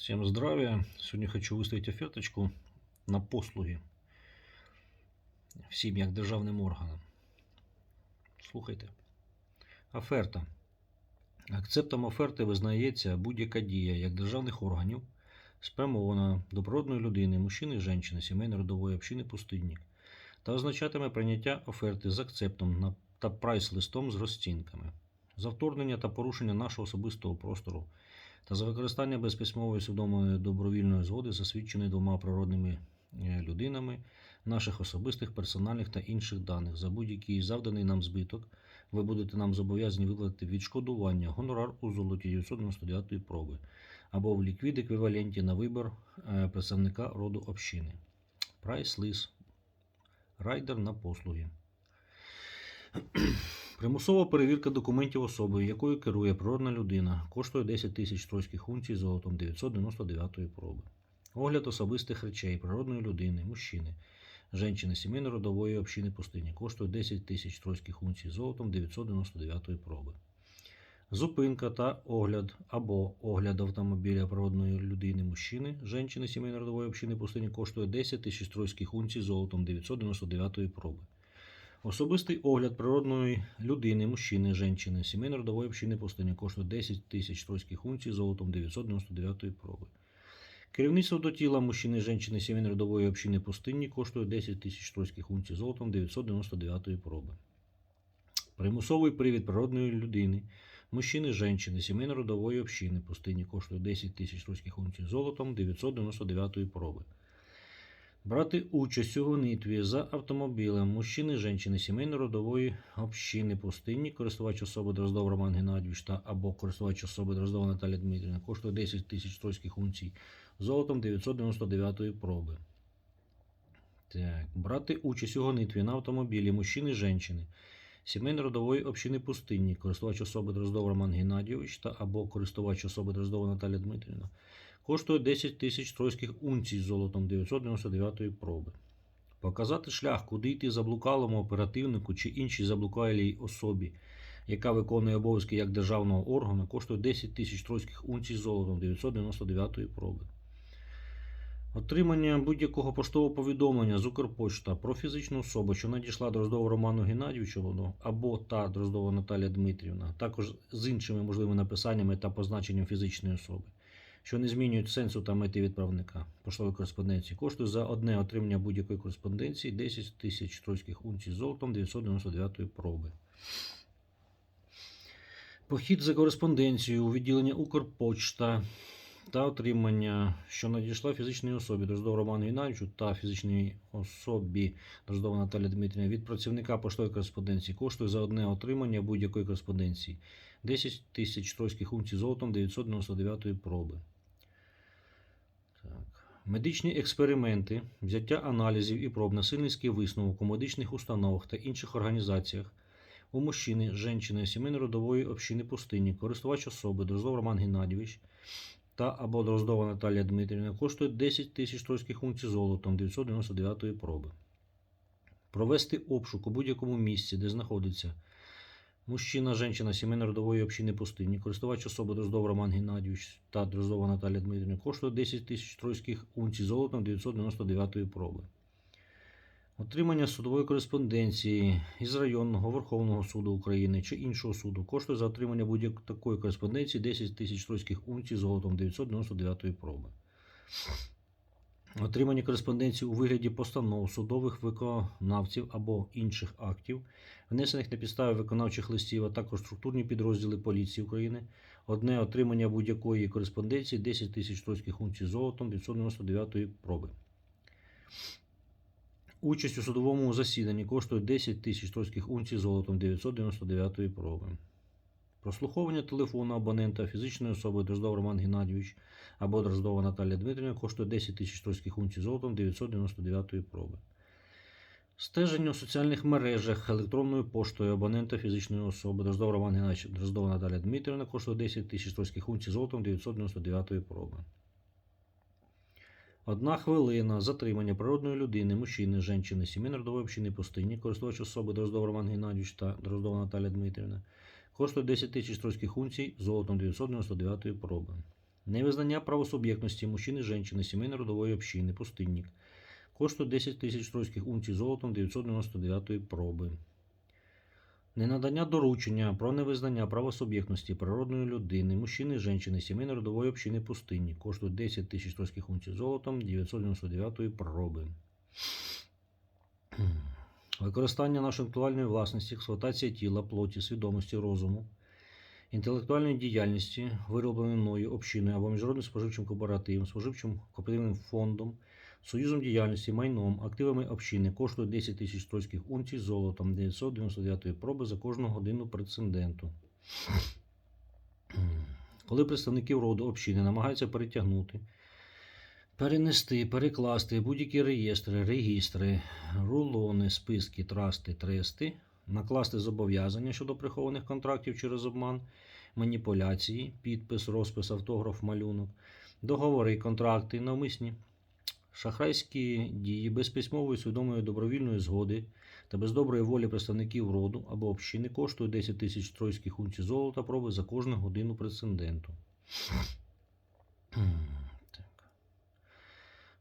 Всем здравия! Сегодня хочу выставить оферточку на послуги всім як державним органам. Слухайте. Оферта. Акцептом оферти визнається будь-яка дія як державних органів, спрямована до природної людини, мужчини, жінки, сімейної родової общини пустинник, та означатиме прийняття оферти з акцептом та прайс-листом з розцінками, за вторгнення та порушення нашого особистого простору та за використання без письмової судомої добровільної згоди, засвідченої двома природними е, людинами, наших особистих, персональних та інших даних за будь-який завданий нам збиток, ви будете нам зобов'язані виплатити відшкодування гонорар у золоті 999 проби або в ліквід еквіваленті на вибір е, представника роду общини. Прайс лис. Райдер на послуги. Примусова перевірка документів особи, якою керує природна людина, коштує 10 тисяч тройських унцій золотом 999 проби. Огляд особистих речей природної людини, мужчини, жінки сімейно родової общини пустині коштує 10 тисяч тройських унцій золотом 999 проби. Зупинка та огляд або огляд автомобіля природної людини мужчини, жінки сімейно родової общини пустині коштує 10 тисяч тройських унцій золотом 999 проби. Особистий огляд природної людини, мужчини, жінки, сімейно-родової общини пустині коштує 10 тисяч тройських унцій золотом 999 проби. Керівництво до тіла мужчини, жінки, сімейно-родової общини пустині коштує 10 тисяч тройських унцій золотом 999 проби. Примусовий привід природної людини, мужчини, жінки, сімейно-родової общини пустині коштує 10 тисяч тройських унцій золотом 999 проби. Брати участь у гонитві за автомобілем мужчини, жінки, сімейно-родової общини пустинні, користувач особи Дроздов Роман Геннадійович та або користувач особи Дроздова Наталія Дмитрівна коштує 10 тисяч тройських унцій золотом 999 проби. Так. Брати участь у гонитві на автомобілі мужчини, жінки, сімейно-родової общини пустинні, користувач особи Дроздов Роман Геннадійович та або користувач особи Дроздова Наталія Дмитрівна коштує 10 тисяч тройських унцій з золотом 999-ї проби. Показати шлях, куди йти заблукалому оперативнику чи іншій заблукалій особі, яка виконує обов'язки як державного органу, коштує 10 тисяч тройських унцій з золотом 999-ї проби. Отримання будь-якого поштового повідомлення з Укрпочта про фізичну особу, що надійшла Дроздову Роману Геннадійовичу або та Дроздова Наталія Дмитрівна, також з іншими можливими написаннями та позначенням фізичної особи, що не змінюють сенсу та мети відправника поштової кореспонденції, коштує за одне отримання будь-якої кореспонденції 10 тисяч тройських унцій золотом 999 проби. Похід за кореспонденцією у відділення Укрпочта та отримання, що надійшла фізичній особі Дроздов Роману Геннадійовичу та фізичній особі Дроздова Наталія Дмитрівна від працівника поштової кореспонденції коштує за одне отримання будь-якої кореспонденції 10 тисяч тройських унцій золотом 999 проби. Так. Медичні експерименти, взяття аналізів і проб насильницький висновок у медичних установах та інших організаціях у мужчини, жінки, сімейно-родової общини пустині, користувач особи Дроздов Роман Геннадійович та або Дроздова Наталія Дмитрівна коштує 10 тисяч тройських унцій золотом 999 проби. Провести обшук у будь-якому місці, де знаходиться мужчина, жінка, сімейно-родової общини пустині, користувач особи Дроздов Роман Геннадійович та Дроздова Наталія Дмитрівна коштує 10 тисяч тройських унцій золотом 999 проби. Отримання судової кореспонденції із районного Верховного суду України чи іншого суду коштує за отримання будь-якої кореспонденції 10 тисяч тройських унцій золотом 999 проби. Отримання кореспонденції у вигляді постанов судових виконавців або інших актів, внесених на підставі виконавчих листів, а також структурні підрозділи поліції України. Одне отримання будь-якої кореспонденції 10 тисяч тройських унцій золотом 999 проби. Участь у судовому засіданні коштує 10 тисяч тройських унцій золотом 999-ї проби. Прослуховування телефону абонента фізичної особи Дроздов Роман Геннадійович або Дроздова Наталія Дмитрівна коштує 10 тисяч тройських унцій золотом 999 проби. Стеження у соціальних мережах електронною поштою абонента фізичної особи Дроздов Роман Геннадійович Дроздова Наталія Дмитрівна коштує 10 тисяч тройських унцій золотом 999 проби. Одна хвилина затримання природної людини, мужчини, жінки, сімейно-родової общини пустині, користувач особи Дроздов Роман Геннадійович та Дроздова Наталія Дмитрівна, коштує 10 тисяч тройських унцій золотом 999 проби. Невизнання правосуб'єктності мужчини, жінки, сімейно-родової общини, пустинник. Коштує 10 тисяч тройських унцій золотом 999 проби. Ненадання доручення про невизнання правосуб'єктності природної людини, мужчини, жінки, сімейно-родової общини пустині. Коштує 10 тисяч тройських унцій золотом 999 проби. Використання нашої інтелектуальної власності, експлуатація тіла, плоті, свідомості, розуму, інтелектуальної діяльності, виробленої мною общиною або міжнародним споживчим кооперативом, споживчим кооперативним фондом, союзом діяльності, майном, активами общини коштує 10 тисяч тройських унцій золотом 999 проби за кожну годину прецеденту. Коли представників роду общини намагаються перетягнути, перенести, перекласти будь-які реєстри, регістри, рулони, списки, трасти, трести, накласти зобов'язання щодо прихованих контрактів через обман, маніпуляції, підпис, розпис, автограф, малюнок, договори, контракти, навмисні, шахрайські дії без письмової свідомої добровільної згоди та без доброї волі представників роду або общини коштує 10 тисяч тройських унцій золота проби за кожну годину прецеденту.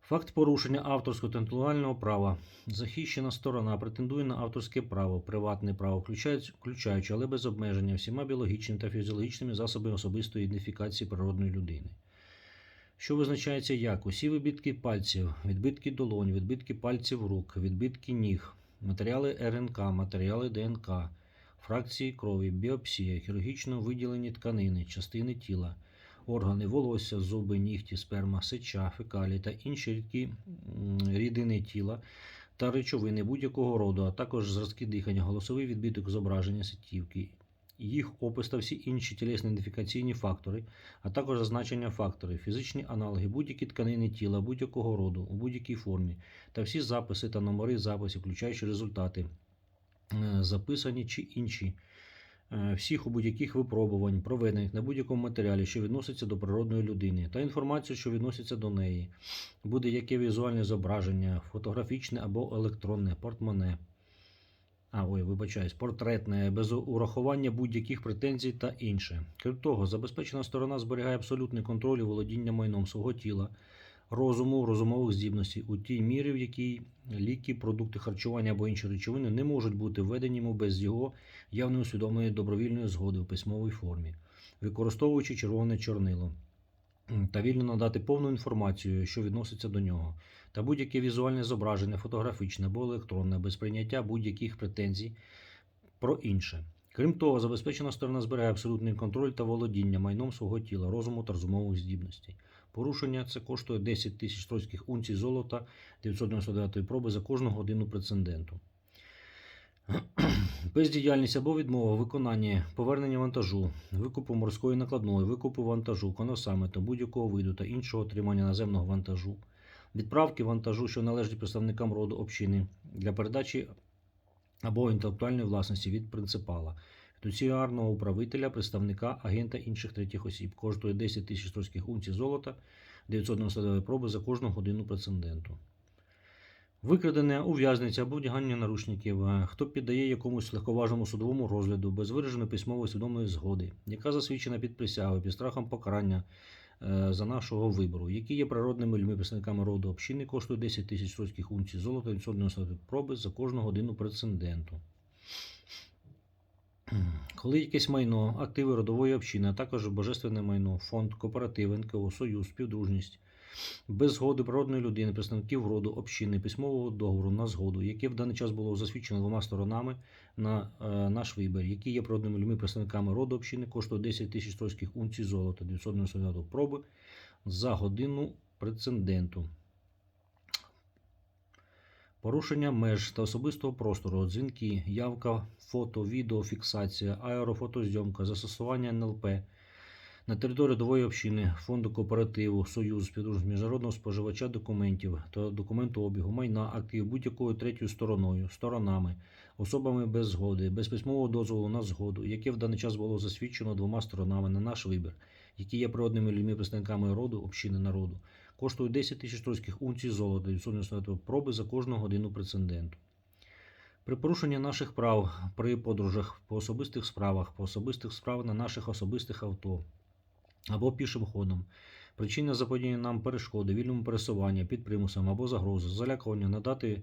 Факт порушення авторського та інтелектуального права. Захищена сторона претендує на авторське право, приватне право, включаючи, але без обмеження всіма біологічними та фізіологічними засобами особистої ідентифікації природної людини. Що визначається як усі відбитки пальців, відбитки долонь, відбитки пальців рук, відбитки ніг, матеріали РНК, матеріали ДНК, фракції крові, біопсія, хірургічно виділені тканини, частини тіла, органи, волосся, зуби, нігті, сперма, сеча, фекалії та інші рідкі рідини тіла та речовини будь-якого роду, а також зразки дихання, голосовий відбиток зображення сетівки, їх опис та всі інші тілесні ідентифікаційні фактори, а також зазначення факторів, фізичні аналоги, будь-які тканини тіла будь-якого роду у будь-якій формі, та всі записи та номери записів, включаючи результати, е, записані чи інші. Е, Всіх у будь-яких випробувань, проведених на будь-якому матеріалі, що відноситься до природної людини, та інформацію, що відноситься до неї, буде яке візуальне зображення, фотографічне або електронне, портмоне, а, ой, вибачаюсь, портретне, без урахування будь-яких претензій та інше. Крім того, забезпечена сторона зберігає абсолютний контроль і володіння майном свого тіла, розуму, розумових здібностей у тій мірі, в якій ліки, продукти харчування або інші речовини не можуть бути введені йому без його явної усвідомленої добровільної згоди в письмовій формі, використовуючи червоне чорнило. Та вільно надати повну інформацію, що відноситься до нього, та будь-яке візуальне зображення, фотографічне або електронне, без прийняття будь-яких претензій про інше. Крім того, забезпечена сторона збирає абсолютний контроль та володіння майном свого тіла, розуму та розумових здібностей. Порушення це коштує 10 тисяч тройських унцій золота 999 проби за кожну годину прецеденту. Бездіяльність або відмова в виконанні повернення вантажу, викупу морської накладної, викупу вантажу, коносами та будь-якого виду та іншого отримання наземного вантажу, відправки вантажу, що належать представникам роду общини для передачі або інтелектуальної власності від принципала, фідуціарного управителя, представника, агента інших третіх осіб. Коштує 10 тисяч тройських унцій золота, 999 проби за кожну годину прецеденту. Викрадене ув'язниця або вдягання наручників, е, хто піддає якомусь легковажному судовому розгляду без вираженої письмової свідомої згоди, яка засвідчена під присягою, під страхом покарання е, за нашого вибору, які є природними людьми представниками роду общини, коштує 10 тисяч тройських унцій золота, 999 проби за кожну годину прецеденту. Коли якесь майно, активи родової общини, а також божественне майно, фонд, кооператив, НКО, союз, співдружність, без згоди природної людини, представників роду, общини, письмового договору на згоду, яке в даний час було засвідчено двома сторонами на е, наш вибір, які є природними людьми, представниками роду общини, коштує 10 тисяч тройських унцій золота, 999 проби за годину прецеденту. Порушення меж та особистого простору, дзвінки, явка, фото, відео, фіксація, аерофотозйомка, застосування НЛП на території дової общини, фонду кооперативу, союзу, співдружності міжнародного споживача документів та документообігу, майна, активів будь-якою третьою стороною, сторонами, особами без згоди, без письмового дозволу на згоду, яке в даний час було засвідчено двома сторонами на наш вибір, які є природними людьми, представниками роду, общини народу, коштує 10 тисяч тройських унцій золота, 999 проби за кожну годину прецеденту. При порушенні наших прав при подорожах по особистих справах, по особистих справах на наших особистих авто або пішим ходом, Причина заподіяння нам перешкоди, вільному пересуванні під примусом або загрозу, залякування надати,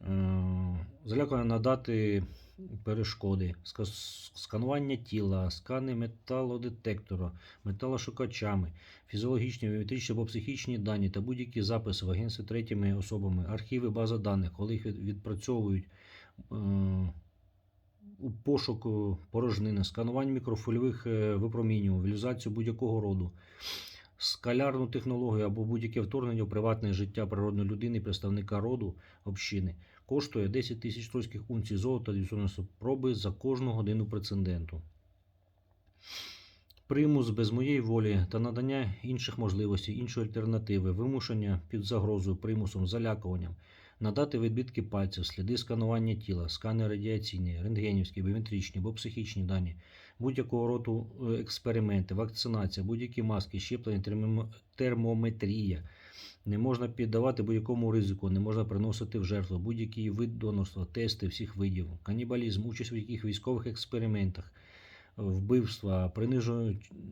е, залякування надати перешкоди, сканування тіла, скани металодетектора, металошукачами, фізіологічні, біометричні або психічні дані та будь-які записи в агентстві третіми особами, архіви, база даних, коли їх від- відпрацьовують е, пошуку порожнини, сканування мікрофольових е, випромінювань, реалізацію будь-якого роду, скалярну технологію або будь-яке вторгнення в приватне життя природної людини, представника роду общини, коштує 10 тисяч тройських унцій золота 90 проби за кожну годину прецеденту. Примус без моєї волі та надання інших можливостей, іншої альтернативи, вимушення під загрозою, примусом, залякуванням, надати відбитки пальців, сліди сканування тіла, скани радіаційні, рентгенівські, біометричні або психічні дані, будь-якого роду е, експерименти, вакцинація, будь-які маски, щеплення, термометрія. Не можна піддавати будь-якому ризику, не можна приносити в жертву будь-який вид донорства, тести всіх видів, канібалізм, участь у яких військових експериментах, вбивства,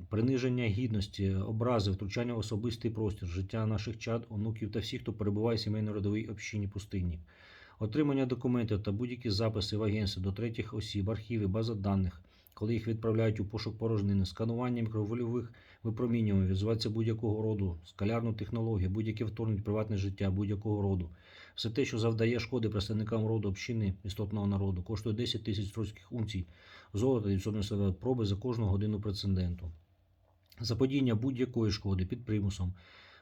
приниження гідності, образи, втручання в особистий простір, життя наших чад, онуків та всіх, хто перебуває в сімейно-родовій общині пустині. Отримання документів та будь-які записи в агентстві до третіх осіб, архіви, база даних, коли їх відправляють у пошук порожнини, сканування мікровольових випромінювань, візуація будь-якого роду, скалярну технологію, будь-яке вторгнення приватне життя будь-якого роду. Все те, що завдає шкоди представникам роду общини істотного народу, коштує 10 тисяч тройських унцій золота 990 проби за кожну годину прецеденту. Заподіяння будь-якої шкоди під примусом,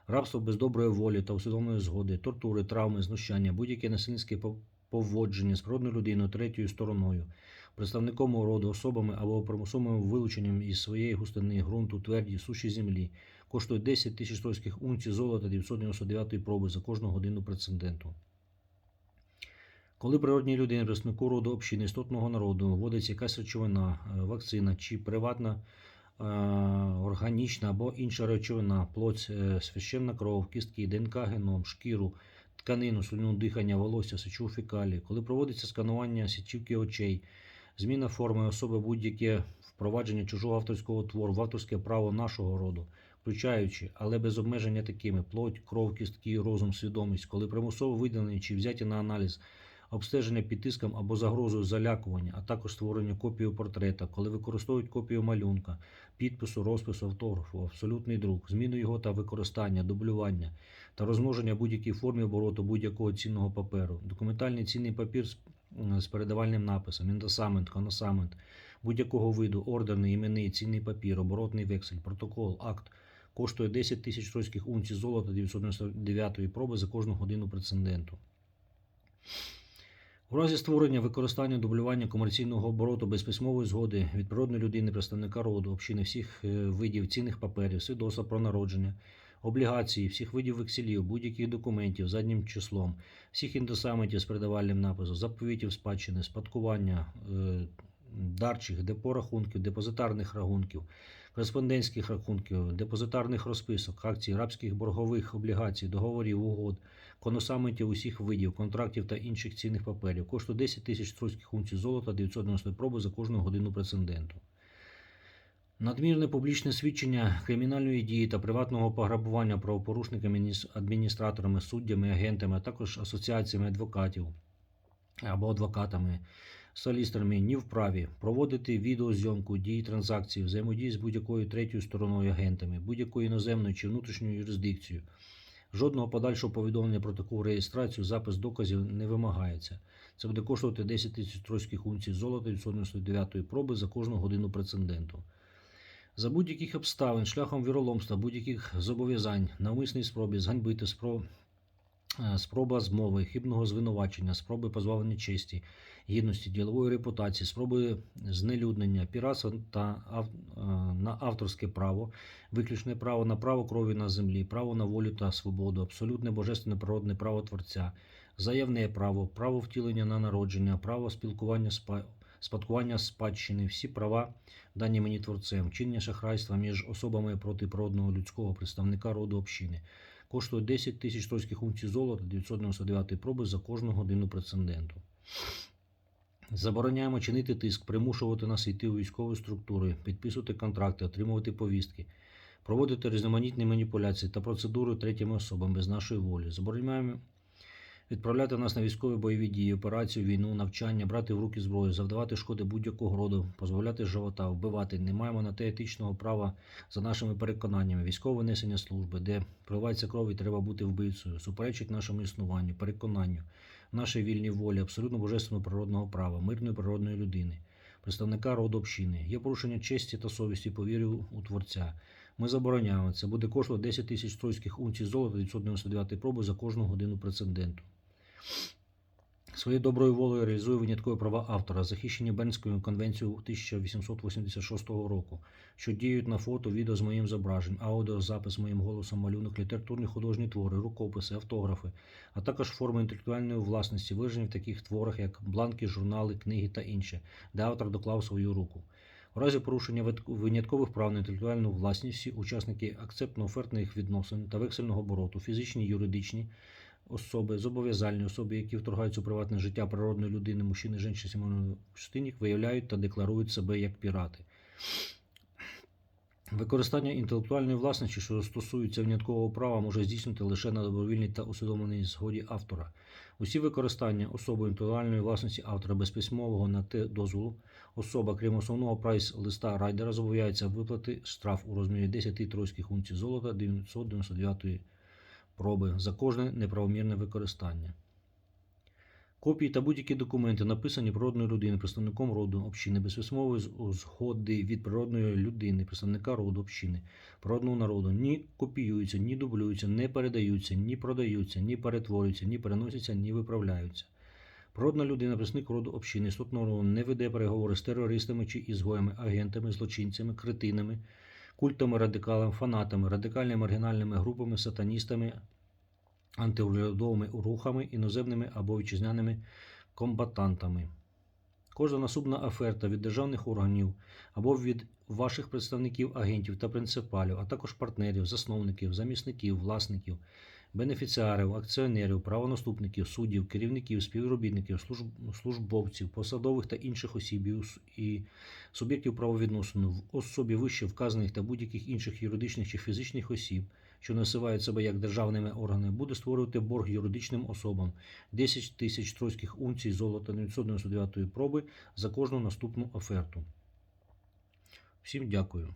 рабство без доброї волі та усвідомленої згоди, тортури, травми, знущання, будь-яке насильницьке поводження з природною людиною третьою стороною, представником роду, особами або примусовим вилученням із своєї густини ґрунту, тверді, суші землі, коштує 10 тисяч тройських унцій золота 999 проби за кожну годину прецеденту. Коли природній людині, представнику роду общини істотного народу, вводиться якась речовина, е, вакцина чи приватна е, органічна або інша речовина, плоть, е, священна кров, кістки, ДНК, геном, шкіру, тканину, слюну дихання, волосся, сечу фекалії, коли проводиться сканування січівки очей, зміна форми особи будь-яке впровадження чужого авторського твору в авторське право нашого роду, включаючи, але без обмеження такими плоть, кров, кістки, розум, свідомість, коли примусово видалені чи взяті на аналіз обстеження під тиском або загрозою залякування, а також створення копії портрета, коли використовують копію малюнка, підпису, розпису, автографу, абсолютний друк, зміну його та використання, дублювання та розмноження будь-якій формі обороту будь-якого цінного паперу, документальний цінний папір з, передавальним написом, індосамент, коносамент, будь-якого виду, ордерний, іменний, цінний папір, оборотний вексель, протокол, акт. Коштує 10 тисяч тройських унцій золота 999-ї проби за кожну годину прецеденту. У разі створення, використання, дублювання комерційного обороту без письмової згоди від природної людини, представника роду, общини всіх е, видів цінних паперів, свідоцтва про народження, облігації, всіх видів векселів, будь-яких документів заднім числом, всіх індосаментів з передавальним написом, заповітів спадщини, спадкування, е, дарчих, депо рахунків, депозитарних рахунків, кореспондентських рахунків, депозитарних розписок, акцій, рабських боргових облігацій, договорів, угод, коносаментів усіх видів, контрактів та інших цінних паперів. Коштує 10 тисяч тройських унцій золота, 990 проби за кожну годину прецеденту. Надмірне публічне свідчення кримінальної дії та приватного пограбування правопорушниками, адміністраторами, суддями, агентами, а також асоціаціями адвокатів або адвокатами, солістерами ні вправі проводити відеозйомку дій транзакцій, взаємодії з будь-якою третьою стороною агентами, будь-якою іноземною чи внутрішньою юрисдикцією. Жодного подальшого повідомлення про таку реєстрацію, запис доказів не вимагається. Це буде коштувати 10 тисяч тройських унцій золота від 99 проби за кожну годину прецеденту. За будь-яких обставин, шляхом віроломства, будь-яких зобов'язань, навмисній спробі зганьбити спро... е, спроба змови, хибного звинувачення, спроби позбавлення честі, гідності, ділової репутації, спроби знелюднення, піратства та ав... е, на авторське право, виключне право на право крові на землі, право на волю та свободу, абсолютне божественне природне право Творця, заявне право, право втілення на народження, право спілкування спа... спадкування спадщини, всі права, дані мені творцем, чинення шахрайства між особами проти природного людського представника роду общини. Коштує 10 тисяч тройських унцій золота 999 проби за кожну годину прецеденту. Забороняємо чинити тиск, примушувати нас йти у військові структури, підписувати контракти, отримувати повістки, проводити різноманітні маніпуляції та процедури третіми особами без нашої волі. Забороняємо відправляти нас на військові бойові дії, операцію, війну, навчання, брати в руки зброю, завдавати шкоди будь-якого роду, позбавляти живота, вбивати. Не маємо на те етичного права за нашими переконаннями. Військове несення служби, де проливається кров і треба бути вбивцею, суперечить нашому існуванню, переконанню, нашій вільній волі, абсолютно божественного природного права, мирної природної людини, представника роду общини. Є порушення честі та совісті по вірі у Творця. Ми забороняємо. Це буде коштувати 10 тисяч тройських унцій золота 999 проби за кожну годину прецеденту. Своєю доброю волею реалізує виняткові права автора, захищені Бернською конвенцією 1886 року, що діють на фото, відео з моїм зображенням, аудіозапис моїм голосом, малюнок, літературні художні твори, рукописи, автографи, а також форми інтелектуальної власності, виражені в таких творах, як бланки, журнали, книги та інше, де автор доклав свою руку. У разі порушення виняткових прав на інтелектуальну власність всі учасники акцептно-офертних відносин та вексельного обороту, фізичні, юридичні особи, зобов'язальні особи, які вторгаються у приватне життя природної людини, мужчини, жінки, сімейної частині, виявляють та декларують себе як пірати. Використання інтелектуальної власності, що стосується виняткового права, може здійснити лише на добровільній та усвідомленій згоді автора. Усі використання особи інтелектуальної власності автора без письмового на те дозволу особа, крім основного прайс-листа райдера, зобов'язується виплати штраф у розмірі 10 тройських унцій золота 999 проби за кожне неправомірне використання. Копії та будь-які документи, написані природною людиною, представником роду общини, без письмової згоди від природної людини, представника роду общини, природного народу, ні копіюються, ні дублюються, не передаються, ні продаються, ні перетворюються, ні переносяться, ні виправляються. Природна людина, представник роду общини, істотного роду не веде переговори з терористами чи ізгоями, агентами, злочинцями, кретинами, культами, радикалами, фанатами, радикальними маргінальними групами, сатаністами, антиурядовими рухами, іноземними або вітчизняними комбатантами. Кожна наступна оферта від державних органів або від ваших представників, агентів та принципалів, а також партнерів, засновників, замісників, власників, бенефіціарів, акціонерів, правонаступників, суддів, керівників, співробітників, служб- службовців, посадових та інших осіб і і суб'єктів правовідносин в особі вище вказаних та будь-яких інших юридичних чи фізичних осіб, що називають себе як державними органами, буде створювати борг юридичним особам 10 тисяч тройських унцій золота 999 проби за кожну наступну оферту. Всім дякую.